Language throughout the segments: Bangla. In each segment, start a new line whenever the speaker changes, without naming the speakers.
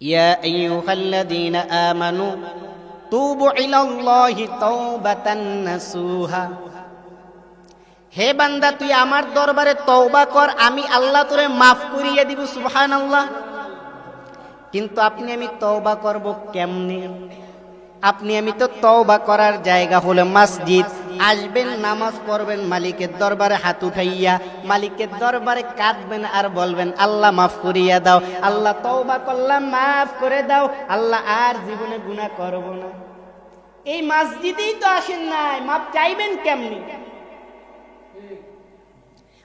يا أيها الذين آمنوا توبوا إلى الله توبة نصوحا হে বান্দা তুই আমার দরবারে তওবা কর আমি আল্লাহ তোরে মাফ করিয়ে দিব সুবহান আল্লাহ কিন্তু আপনি আমি তওবা করব কেমনে আপনি আমি তো তওবা করার জায়গা হলো মসজিদ আসবেন, নামাজ পড়বেন, মালিকের দরবারে হাত উঠাইয়া মালিকের দরবারে কাঁদবেন আর বলবেন, আল্লাহ মাফ করিয়া দাও, আল্লাহ তওবা করলাম, মাফ করে দাও, আল্লাহ আর জীবনে গুনাহ করব না। এই মসজিদেই তো আসেন নাই, মাপ চাইবেন কেমনি?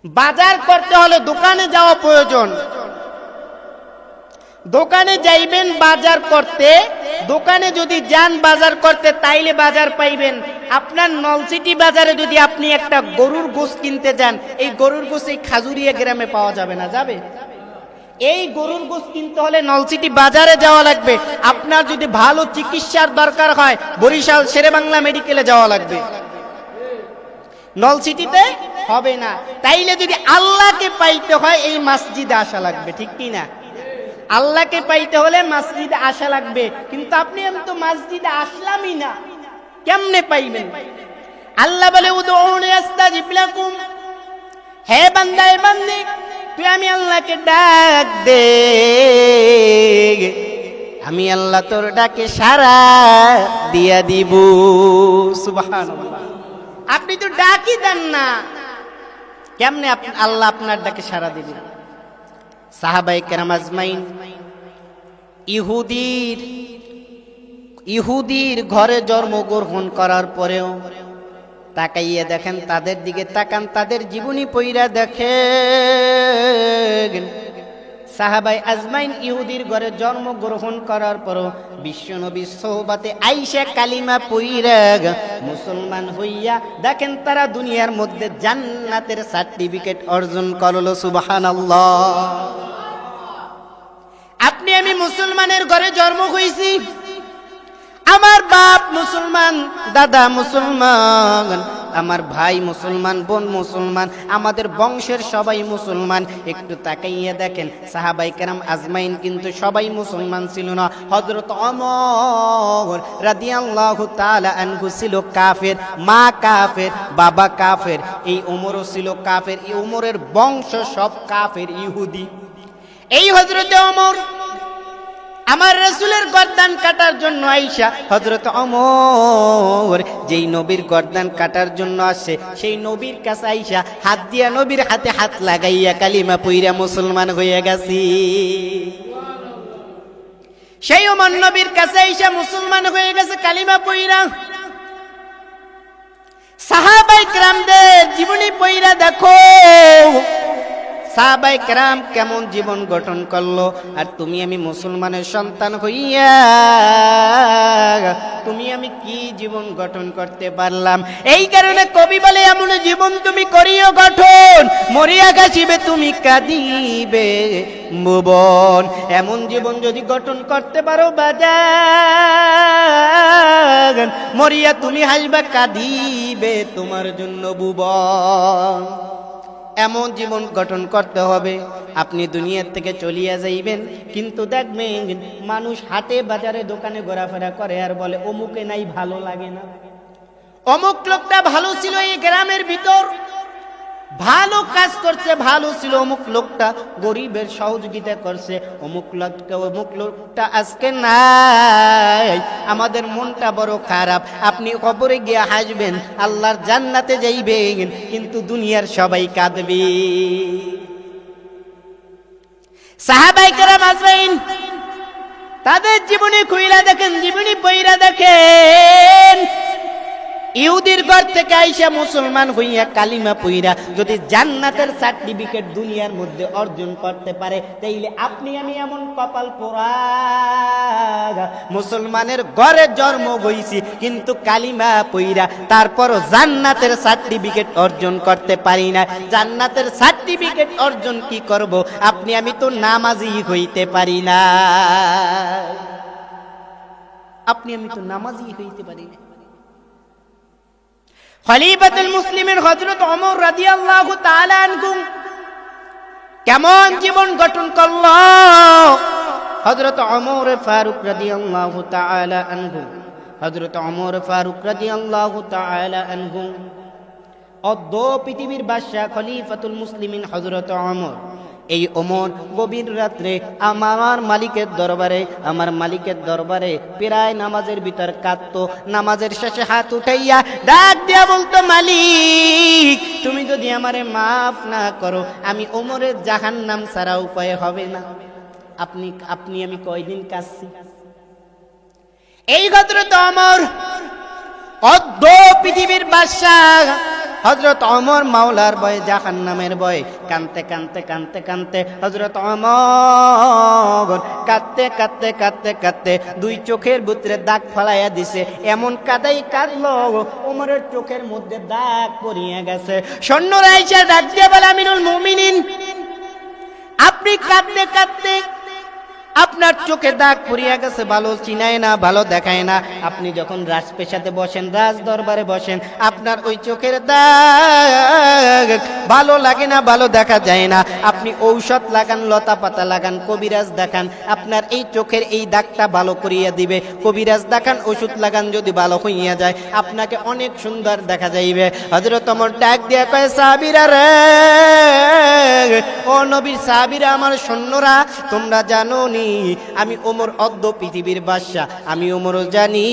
বাজার করতে হলে দোকানে যাওয়া প্রয়োজন। দোকানে যাইবেন, বাজার করতে। দোকানে যদি যান, বাজার করতে, তাইলে বাজার পাইবেন। আপনার নলসিটি বাজারে যদি আপনি একটা গরুর গোস কিনতে যান, এই গরুর গোস এই খাজুরিয়া গ্রামে পাওয়া যাবে না, যাবে? এই গরুর গোস কিনতে হলে নলসিটি বাজারে যাওয়া লাগবে। আপনার যদি ভালো চিকিৎসার দরকার হয়, বরিশাল শেরেবাংলা মেডিকেলে যাওয়া লাগবে। নলসিটিতে হবে না। তাইলে যদি আল্লাহকে পাইতে হয়, এই মসজিদে আসা লাগবে, ঠিক কি না? আল্লাহকে পাইতে হলে মসজিদে আসা লাগবে। কিন্তু আপনি আমি তো মসজিদে আসলামই না। কেমনে পাইবেন? আল্লাহ বলে হে বান্দা, এ বান্দি, তুই আমি আল্লাহকে ডাক দে। আমি আল্লাহ তোর ডাকে সারা দিয়া দিব। আপনি তো ডাকি দেন না। কেমনে আল্লাহ আপনার ডাকে সারা দিবেন সাহাবাই কেরামাজমাইন ইহুদির ইহুদির ঘরে জন্মগ্রহণ করার পরেও তাকাইয়ে দেখেন, তাদের দিকে তাকান, তাদের জীবনী পইরা দেখেন। সাহাবাই আজমাইন ইহুদির ঘরে জন্মগ্রহণ করার পরও বিশ্বনবী সোহবাতে আইসা কালিমা পইরা মুসলমান হইয়া দেখেন তারা দুনিয়ার মধ্যে জান্নাতের সার্টিফিকেট অর্জন করল, সুবহানাল্লাহ। আপনি আমি মুসলমানের ঘরে জন্ম হয়েছি আমার বাপ মুসলমান, দাদা মুসলমান। আমার ভাই মুসলমান, বোন মুসলমান, আমাদের বংশের সবাই মুসলমান। একটু তাকাইয়া দেখেন, সাহাবাই কেরাম আজমাইন কিন্তু সবাই মুসলমান ছিল না। হজরত অমর রাদিয়াল্লাহু তাআলা আনহু ছিল কাফের, মা কাফের, বাবা কাফের। এই ওমরও ছিল কাফের, এই ওমরের বংশ সব কাফের, ইহুদি। এই হজরতে অমর আমার রসুলের গর্দান কাটার জন্য আইসা হজরত অমর যেই নবীর গর্দান কাটার জন্য আসে, সেই নবীর কাছে আইসা হাত দিয়া নবীর হাতে হাত লাগাইয়া কালিমা পইরা মুসলমান হয়ে গেছি। সেই অমর নবীর কাছে আইসা মুসলমান হয়ে গেছে, কালিমা পইরা। সাহাবাই ক্রামদের জীবনী পইরা দেখো সাহাবাই কেরাম কেমন জীবন গঠন করল? আর তুমি আমি মুসলমানের সন্তান হইয়া, তুমি আমি কি জীবন গঠন করতে পারলাম? এই কারণে কবি বলে, এমন জীবন তুমি করিও গঠন। মরিয়া গাছিবে তুমি কাঁদিবে ভুবন। এমন জীবন যদি গঠন করতে পারো, বাজার। মরিয়া, তুমি হাসবা, কাঁদিবে তোমার জন্য ভুবন। এমন জীবন গঠন করতে হবে। আপনি দুনিয়ার থেকে চলিয়া যাইবেন। কিন্তু দেখবেন মানুষ হাটে বাজারে দোকানে ঘোরাফেরা করে আর বলে, অমুকে নাই, ভালো লাগে না। অমুক লোকটা ভালো ছিল এই গ্রামের ভিতর। ভালো কাজ করছে, ভালো ছিল অমুক লোকটা, গরিবের সহযোগিতা করছে। অমুক লোকটা অমুক লোকটা আজকে নাই। আমাদের মনটা বড় খারাপ। আপনি কবরে গিয়ে হাসবেন, আল্লাহর জান্নাতে যাইবেন, কিন্তু দুনিয়ার সবাই কাঁদবে। সাহাবাই কারাম আসবেন তাদের জীবনী খুইলা দেখেন, জীবনী বইরা দেখেন। ইহুদির ঘর থেকে আইসা মুসলমান হইয়া কালিমা পইরা যদি জান্নাতের সার্টিফিকেট দুনিয়ার মধ্যে অর্জন করতে পারে, তাইলে আপনি আমি এমন কপাল পোড়া। মুসলমানের ঘরে জন্ম হইছি, কিন্তু কালিমা পইরা তারপরও জান্নাতের সার্টিফিকেট অর্জন করতে পারি না। জান্নাতের সার্টিফিকেট অর্জন কি করব? আপনি আমি তো নামাজি হইতে পারি না। আপনি আমি তো নামাজি হইতে পারি না। খলিফাতুল মুসলিমের ওমর রাদিয়াল্লাহু তাআলা আনহু কেমন জীবন গঠন করল? হজরত অমর ফারুক রাদিয়াল্লাহু তাআলা আনহু হজরত অমর ফারুক রাদিয়াল্লাহু তাআলা আনহু অদ্য পৃথিবীর বাদশাহ খলিফাতুল মুসলিমিন হজরত অমর এই ওমর গভীর রাত্রে আমার মালিকের দরবারে, আমার মালিকের দরবারে প্রায় নামাজের ভিতর কাঁদতো। নামাজের শেষে হাত উঠাইয়া ডাক দিয়া বলতো, মালিক, তুমি যদি আমারে মাফ না করো, আমি ওমরের জাহান নাম ছাড়া উপায় হবে না। আপনি আপনি আমি কয়দিন কাঁদছি? এই গত্র অমর অদ্য পৃথিবীর বাদশাহ হজরত অমর মাওলার বয়ে জাহান নামের বয়ে কানতে কানতে কানতে কানতে হজরত অমর কাঁদতে কাঁদতে কাঁদতে কাঁদতে দুই চোখের ভিতরে দাগ ফলাইয়া দিছে। এমন কাদাই কাঁদলো। ওমরের চোখের মধ্যে দাগ পড়িয়ে গেছে। সৈন্যরা এসে ডাক দিয়ে বলে, আমিনুল মুমিনিন, আপনি কাঁদতে কাঁদতে আপনার চোখে দাগ পড়িয়া গেছে, ভালো চিনায় না, ভালো দেখায় না। আপনি যখন রাজপেশাতে বসেন রাজ দরবারে বসেন, আপনার ওই চোখের দাগ ভালো লাগে না, ভালো দেখা যায় না। আপনি ঔষধ লাগান লতা পাতা লাগান, কবিরাজ দেখান, আপনার এই চোখের এই দাগটা ভালো করিয়া দিবে। কবিরাজ দেখান, ওষুধ লাগান, যদি ভালো হইয়া যায়, আপনাকে অনেক সুন্দর দেখা যাইবে। হজরত তোমার ডাক দিয়া কয়, সাবিরা রে, ও নবীর সাবিরা, আমার সৈন্যরা, তোমরা জানো নি আমি ওমর অদ্য পৃথিবীর বাদশাহ, আমি ওমরও জানি।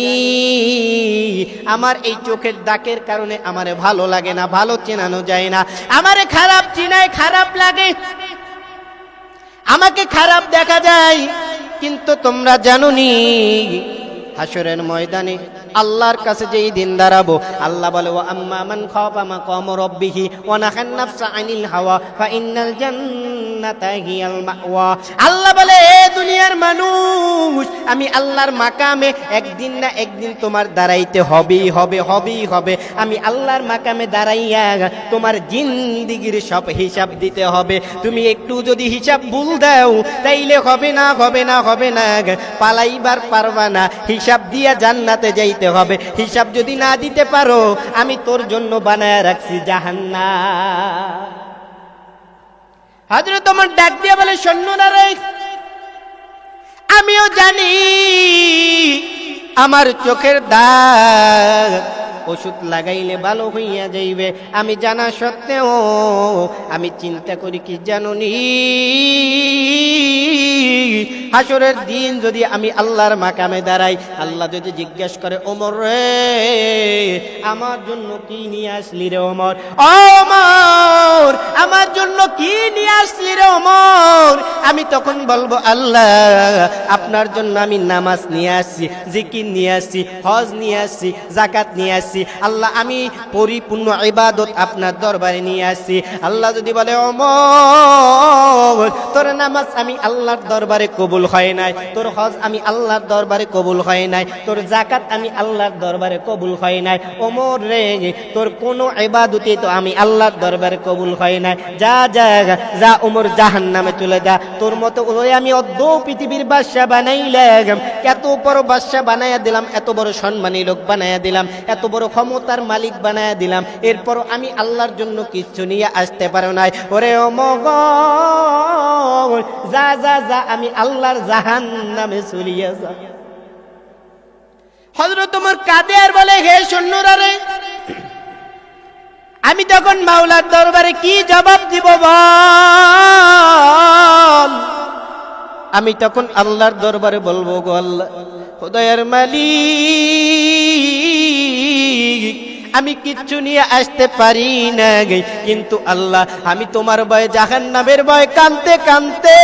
আমার এই চোখের দাগের কারণে আমারে ভালো লাগে না, ভালো চেনানো যায় না। আমারে খারাপ চিনায় খারাপ লাগে। আমাকে খারাপ দেখা যায়, কিন্তু তোমরা জানো নি হাসরের ময়দানে আল্লাহর কাছে যেই দিন দাঁড়াবো, আল্লাহ বলে আম্মা মান খাফা মাকাম রাব্বিহি ওয়া নাহান নাফসা আনিল হাওয়া ফা ইন্নাল জান্নাতা হিয়াল মাওয়া। আল্লাহ বলে, এ দুনিয়ার মানুষ আমি আল্লাহর মাকামে একদিন না একদিন তোমার দাঁড়াইতে হবেই হবে হবেই হবে। আমি আল্লাহর মাকামে দাঁড়াইয়া তোমার জিন্দিগির সব হিসাব দিতে হবে। তুমি একটু যদি হিসাব ভুল দাও, তাইলে হবে না হবে না হবে না। পালাইবার পারবা না, হিসাব দিয়া জান্নাতে যাইতে হবে। হিসাব যদি না দিতে পারো, আমি তোর জন্য বানায় রাখছি জাহান্না হাজরে তোমার ডাক দিয়া বলে সৈন্যরা রে আমিও জানি, আমার চোখের দাগ। ওষুধ লাগাইলে ভালো হইয়া যাইবে, আমি জানা সত্ত্বেও আমি চিন্তা করি কি জানুনি। হাসরের দিন যদি আমি আল্লাহর মাকামে দাঁড়াই, আল্লাহ যদি জিজ্ঞেস করে, ওমর রে, আমার জন্য কি নিয়ে আসলি রে ওমর? ওমর, আমার আমি তখন বলব, আল্লাহ, আপনার জন্য আমি নামাজ নিয়ে আসছি, জিকির নিয়ে আসছি, হজ নিয়ে আসছি জাকাত নিয়ে আসছি। আল্লাহ, আমি পরিপূর্ণ ইবাদত আপনার দরবারে নিয়ে আসছি। আল্লাহ যদি বলে ওমর তোর নামাজ আমি আল্লাহর দরবারে কবুল হয় নাই, তোর হজ আমি আল্লাহর দরবারে কবুল হয় নাই, তোর জাকাত আমি আল্লাহর দরবারে কবুল হয় নাই ওমর রে, তোর কোনো ইবাদতে তো আমি আল্লাহর দরবারে কবুল হয় নাই। যা যা যা ওমর জাহান নামে চলে যা তোর মতো ওই আমি অদ্য পৃথিবীর বাদশা বানাইলাম। এত বড় বাদশা বানাইয়া দিলাম, এত বড় সম্মানী লোক বানাইয়া দিলাম, এত বড় ক্ষমতার মালিক বানাইয়া দিলাম। এরপর আমি আল্লাহর জন্য কিচ্ছু নিয়ে আসতে পারো নাই। ওরে ও মগন যা যা যা, আমি আল্লাহর জাহান নামে চলিয়া যা হজরত তোমার কাঁদে আর বলে, হে সৈন্যরা রে আমি তখন মাওলার দরবারে কি জবাব দিব আমি তখন আল্লাহর দরবারে বলব গো আল্লাহ, খোদয়ের মালিক আমি কিচ্ছু নিয়ে আসতে পারি না গে কিন্তু আল্লাহ, আমি তোমার ভয়ে জাহান নামের ভয় কানতে কানতে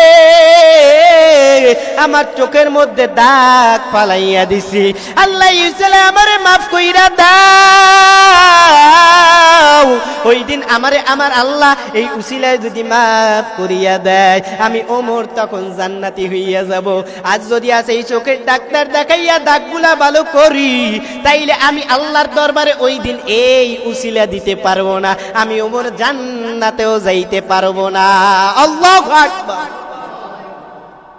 আমার চোখের মধ্যে দাগ ফালাইয়া দিছি। আল্লাহ ইউসালে আমারে মাফ কইরা দাও। ওই দিন আমারে আমার আল্লাহ এই উসিলায় যদি মাফ করিয়া দেয়, আমি ওমর তখন জান্নাতি হইয়া যাব। আজ যদি আছে এই চোখের ডাক্তার দেখাইয়া দাগগুলা ভালো করি, তাইলে আমি আল্লাহর দরবারে ওই দিন এই উসিলা দিতে পারব না আমি ওমর জান্নাতেও যাইতে পারব না। আল্লাহ আকবার।